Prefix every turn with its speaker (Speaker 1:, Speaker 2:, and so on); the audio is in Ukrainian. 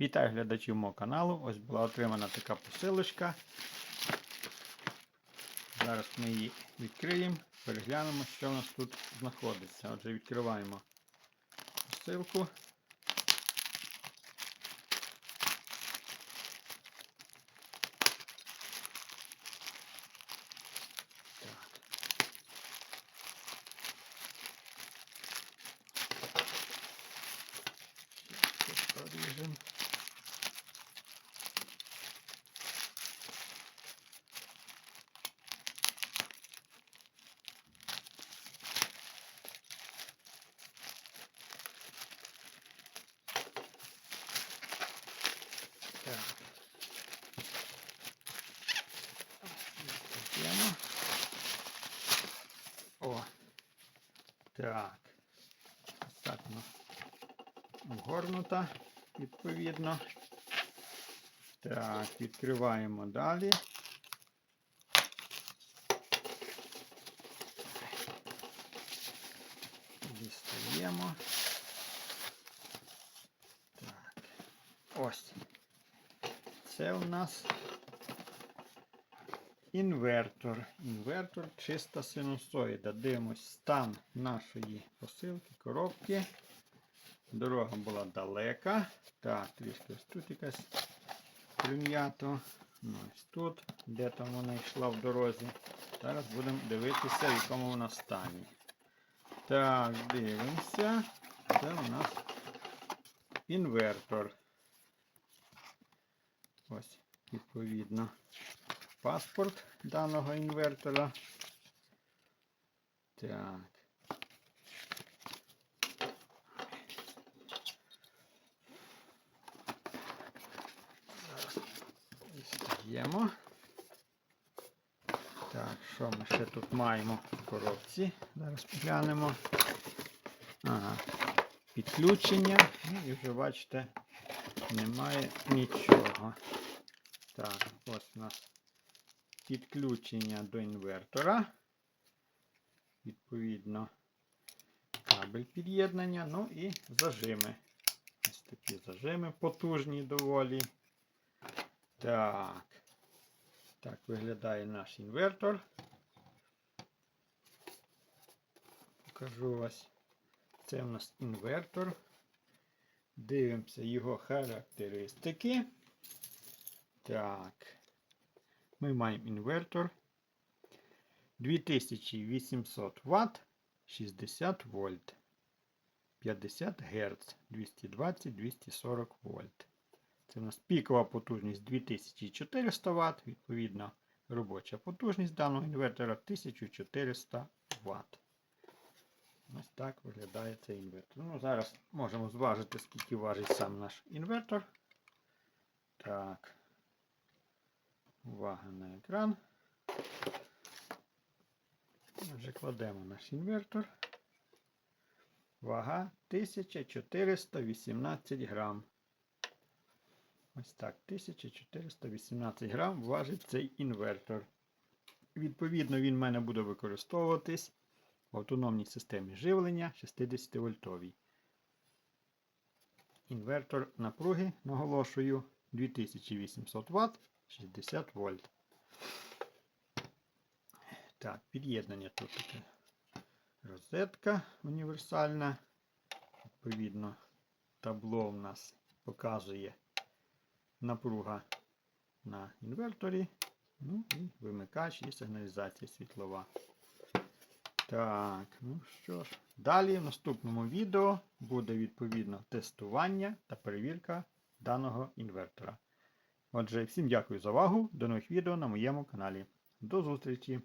Speaker 1: Вітаю глядачів мого каналу. Ось була отримана така посилочка. Зараз ми її відкриємо, переглянемо, що в нас тут знаходиться. Отже, відкриваємо посилку. Так. Щас поріжемо. Так. Дістаємо. О. Так. Ось так воно вгорнута, відповідно. Так, відкриваємо далі. Дістаємо. Так. Ось. Це у нас інвертор. Інвертор чиста синусоїда. Дивимось стан нашої посилки, коробки. Дорога була далека. Так, трішки ось тут якась прим'ято. Ну, ось тут, де там вона йшла в дорозі. Зараз будемо дивитися, в якому вона стані. Так, дивимося. Це у нас інвертор. Ось, відповідно, паспорт даного інвертора. Так. Дістаємо. Так, що ми ще тут маємо в коробці? Зараз поглянемо. Ага. Підключення. Ну і вже бачите, немає нічого. Так, ось у нас підключення до інвертора. Відповідно, кабель під'єднання, ну і зажими. Ось такі зажими потужні доволі. Так. Так виглядає наш інвертор. Покажу ось. Це у нас інвертор. Дивимося його характеристики. Так. Ми маємо інвертор 2800 Вт 60 вольт. 50 Гц 220-240 вольт. Це у нас пікова потужність 2400 Вт, відповідно, робоча потужність даного інвертора 1400 Вт. Ось так виглядає цей інвертор. Ну, Зараз можемо зважити, скільки важить сам наш інвертор. Так. Увага на екран. Вже кладемо наш інвертор. Вага 1418 грам. Ось так, 1418 грам важить цей інвертор. Відповідно, він в мене буде використовуватись в автономній системі живлення 60 вольтовій. Інвертор напруги, наголошую, 2800 Вт 60 вольт. Так, під'єднання тут таке розетка універсальна. Відповідно, табло в нас показує напруга на інверторі. Ну і вимикач і сигналізація світлова. Так, ну що ж, далі в наступному відео буде відповідно тестування та перевірка даного інвертора. Отже, всім дякую за увагу. До нових відео на моєму каналі. До зустрічі!